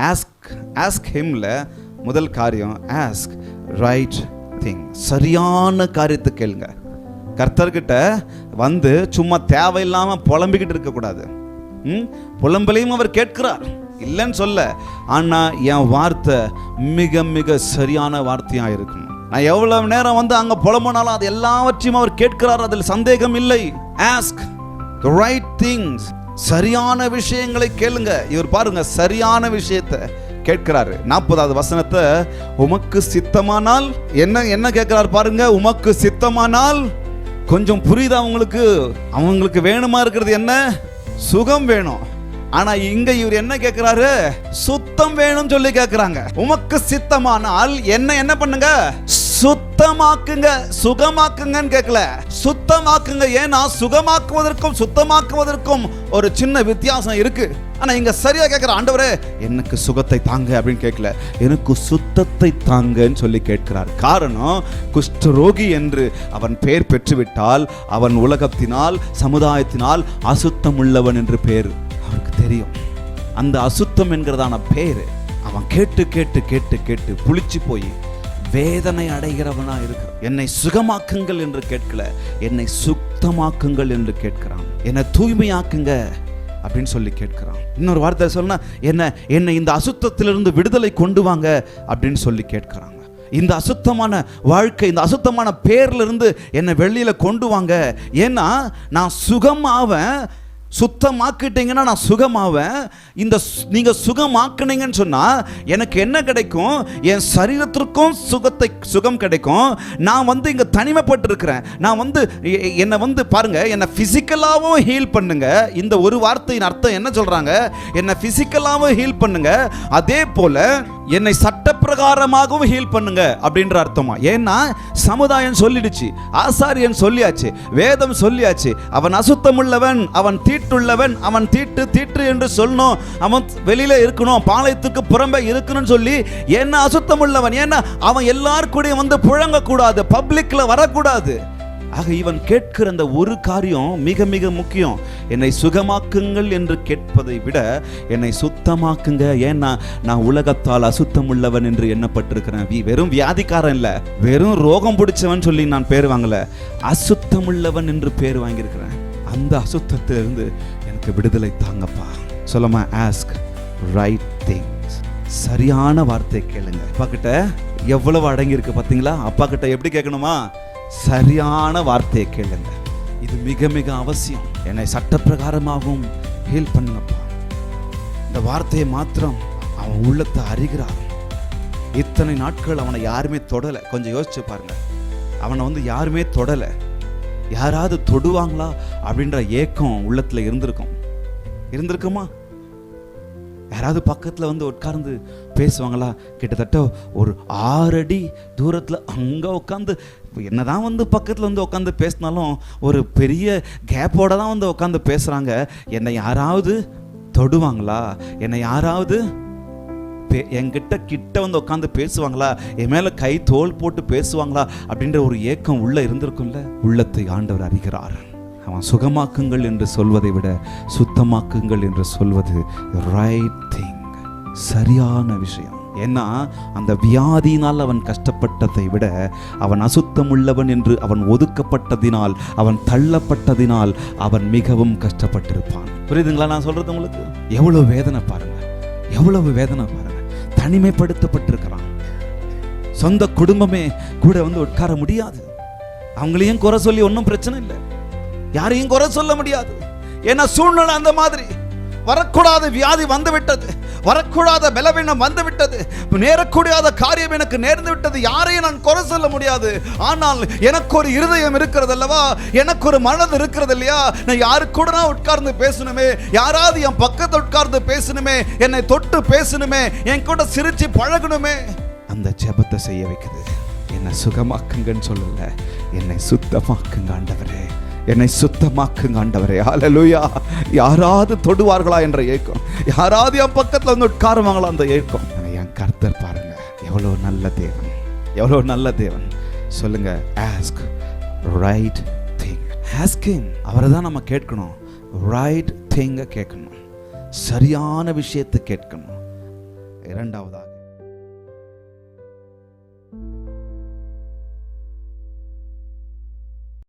Ask ask ஹிம்ல முதல் காரியம் ask right thing சரியான காரியத்தை கேளுங்க. கர்த்தர்கிட்ட வந்து சும்மா தேவையில்லாமல் புலம்பிக்கிட்டு இருக்கக்கூடாது. ம்? புலம்பலையும் அவர் கேட்கிறார். இல்லைன்னு சொல்ல. ஆனால் என் வார்த்தை மிக மிக சரியான வார்த்தையாக இருக்கணும் நான் எவ்வளோ நேரம் வந்து அங்கே புலம்புனாலும் அது எல்லாவற்றையும் அவர் கேட்கிறார். அதில் சந்தேகம் இல்லை. ஆஸ்க் ரைட் திங்ஸ் சரியான விஷயங்களை கேளுங்க. இவர் பாருங்க சரியான விஷயத்தை கேட்கிறாரு. நாற்பதாவது வசனத்தை உமக்கு சித்தமானால் என்ன என்ன கேட்கிறார் பாருங்க உமக்கு சித்தமானால் கொஞ்சம் புரியுதா அவங்களுக்கு அவங்களுக்கு வேணுமா இருக்கிறது என்ன? சுகம் வேணும். ஆனா இங்க இவர் என்ன கேட்கிறாரு? சுத்தம் வேணும் சொல்லி கேட்கிறாங்க. உமக்கு சித்தமானால் என்ன என்ன பண்ணுங்க? சுத்தமாக்குங்க சுகமாக்குங்கன்னு கேட்கல சுத்தமாக்குங்க. ஏன்னா சுகமாக்குவதற்கும் சுத்தமாக்குவதற்கும் ஒரு சின்ன வித்தியாசம் இருக்கு. ஆனா இங்க சரியா கேட்கிற ஆண்டவரே எனக்கு சுகத்தை தாங்க அப்படின்னு கேட்கல எனக்கு சுத்தத்தை தாங்கன்னு சொல்லி கேட்கிறார். காரணம் குஷ்டரோகி என்று அவன் பெயர் பெற்றுவிட்டால் அவன் உலகத்தினால் சமுதாயத்தினால் அசுத்தம் உள்ளவன் என்று பேர். அவருக்கு தெரியும். அந்த அசுத்தம் என்கிறதான பேர் அவன் கேட்டு கேட்டு கேட்டு கேட்டு புளிச்சு போய் வேதனை அடைகிறவனா இருக்கிறான். என்னை சுகமாக்குங்கள் என்று கேட்கல என்னை சுத்தமாக்குங்கள் என்று கேட்கிறான். என்னை தூய்மையாக்குங்க அப்படின்னு சொல்லி கேட்கிறான். இன்னொரு வார்த்தை சொன்னா என்ன என்னை இந்த அசுத்தத்திலிருந்து விடுதலை கொண்டு வாங்க அப்படின்னு சொல்லி கேட்கிறாங்க. இந்த அசுத்தமான வாழ்க்கை இந்த அசுத்தமான பேர்லேருந்து என்னை வெளியில் கொண்டு வாங்க. ஏன்னா நான் சுகமாவேன் சுத்தமாக்கிட்டீங்கன்னா நான் சுகமாவேன். இந்த நீங்கள் நீங்க சுகமாக்குனீங்கன்னு சொன்னா எனக்கு என்ன கிடைக்கும்? என் சரீரத்திற்கும் சுகத்தை சுகம் கிடைக்கும். நான் வந்து இங்க தனிமைப்பட்டிருக்கிறேன். நான் வந்து எ- என்னை வந்து பாருங்க என்னை பிசிக்கலாவும் ஹீல் பண்ணுங்க. இந்த ஒரு வார்த்தையின் அர்த்தம் என்ன சொல்றாங்க? என்னை பிசிக்கலாவும் ஹீல் பண்ணுங்க. அதே போல என்னை சட்டப்பிரகாரமாகவும் ஹீல் பண்ணுங்க அப்படின்ற அர்த்தமா? ஏன்னா சமுதாயம் சொல்லிடுச்சு ஆசாரியன் சொல்லியாச்சு வேதம் சொல்லியாச்சு அவன் அசுத்தமுள்ளவன் அவன் தீட்டுள்ளவன் அவன் தீட்டு தீட்டு என்று சொல்லணும் அவன் வெளியில இருக்கணும் பாளையத்துக்கு புறம்பே இருக்கணும்னு சொல்லி என்ன அசுத்தமுள்ளவன் ஏன்னா அவன் எல்லார் கூடயும் வந்து புழங்கக்கூடாது பப்ளிக்ல வரக்கூடாது. ஆக இவன் கேட்கிற அந்த ஒரு காரியம் மிக மிக முக்கியம். என்னை சுகமாக்குங்கள் என்று கேட்பதை விட என்னை சுத்தமாக்குங்க. ஏன்னா நான் உலகத்தால் அசுத்தம் உள்ளவன் என்று எண்ணப்பட்டிருக்கிறேன். வெறும் வியாதிக்காரன் இல்லை. வெறும் ரோகம் பிடிச்சவன் சொல்லி நான் பேர் வாங்கல. அசுத்தம் உள்ளவன் என்று பேர் வாங்கியிருக்கிறேன். அந்த அசுத்தத்திலிருந்து எனக்கு விடுதலை தாங்கப்பா. சொல்லமா ஆஸ்க் ரைட் திங்ஸ் சரியான வார்த்தை கேளுங்க. அப்பா கிட்ட எவ்வளவு அடங்கி இருக்கு பாத்தீங்களா? அப்பா கிட்ட எப்படி கேட்கணுமா? சரியான வார்த்தையை கேளுங்க. இது மிக மிக அவசியம். என்னை சட்டப்பிரகாரமாகவும் ஹீல் பண்ணுங்கப்பா. இந்த வார்த்தையை மாத்திரம் அவன் உள்ளத்தை அறிகிறான் இத்தனை நாட்கள் அவனை யாருமே தொடலை. கொஞ்சம் யோசிச்சு பாருங்க. அவனை வந்து யாருமே தொடலை. யாராவது தொடுவாங்களா அப்படின்ற ஏக்கம் உள்ளத்துல இருந்திருக்கும். இருந்திருக்குமா? யாராவது பக்கத்தில் வந்து உட்கார்ந்து பேசுவாங்களா? கிட்டத்தட்ட ஒரு ஆறு அடி தூரத்தில் அங்கே உட்காந்து என்னதான் வந்து பக்கத்தில் வந்து உட்காந்து பேசினாலும் ஒரு பெரிய கேப்போட தான் வந்து உட்காந்து பேசுகிறாங்க என்னை யாராவது தொடுவாங்களா? என்னை யாராவது பே- என்கிட்ட கிட்ட வந்து உட்காந்து பேசுவாங்களா? என் மேலே கை தோல் போட்டு பேசுவாங்களா? அப்படின்ற ஒரு ஏக்கம் உள்ளே இருந்திருக்கும்ல? உள்ளத்தை ஆண்டவர் அறிகிறார். அவன் சுகமாக்குங்கள் என்று சொல்வதை விட சுத்தமாக்குங்கள் என்று சொல்வது ரைட் திங் சரியான விஷயம். ஏன்னா அந்த வியாதியினால் அவன் கஷ்டப்பட்டதை விட அவன் அசுத்தமுள்ளவன் என்று அவன் ஒதுக்கப்பட்டதினால் அவன் தள்ளப்பட்டதினால் அவன் மிகவும் கஷ்டப்பட்டிருப்பான். புரியுதுங்களா நான் சொல்றது உங்களுக்கு? எவ்வளவு வேதனை பாருங்க. எவ்வளவு வேதனை பாருங்க. தனிமைப்படுத்தப்பட்டிருக்கிறான். சொந்த குடும்பமே கூட வந்து உட்கார முடியாது. அவங்களையும் குறை சொல்லி ஒன்றும் பிரச்சனை இல்லை. யாரையும் குறை சொல்ல முடியாது. ஏன்னா சூழ்நிலை அந்த மாதிரி. வரக்கூடாத வியாதி வந்துவிட்டது. வரக்கூடாத பலவீனம் வந்து விட்டது நேரக்கூடாத காரியம் எனக்கு நேர்ந்து விட்டது. யாரையும் நான் குறை சொல்ல முடியாது. ஆனால் எனக்கு ஒரு இருதயம் இருக்கிறது அல்லவா? எனக்கு ஒரு மனது இருக்கிறது இல்லையா? நான் யாரு கூட நான் உட்கார்ந்து பேசணுமே? யாராவது என் பக்கத்தை உட்கார்ந்து பேசணுமே? என்னை தொட்டு பேசணுமே? என் கூட சிரிச்சு பழகணுமே? அந்த ஜெபத்தை செய்ய வைக்குது. என்னை சுகமாக்குங்கன்னு சொல்லல. என்னை சுத்தமாக்குங்க ஆண்டவரே. என்னை சுத்தமாக்குங்க ஆண்டவரே. அலலுயா யாராவது தொடுவார்களா என்ற ஏக்கம். யாராவது என் பக்கத்துல வந்து உட்காருவாங்களா அந்த ஏக்கம். என் கர்த்தர் பாருங்க எவ்வளோ நல்ல தேவன். எவ்வளோ நல்ல தேவன். சொல்லுங்க ஆஸ்க் ரைட் திங் ஆஸ்கிங் அவரை தான் நம்ம கேட்கணும். ரைட் திங்கை கேட்கணும். சரியான விஷயத்தை கேட்கணும். இரண்டாவதாக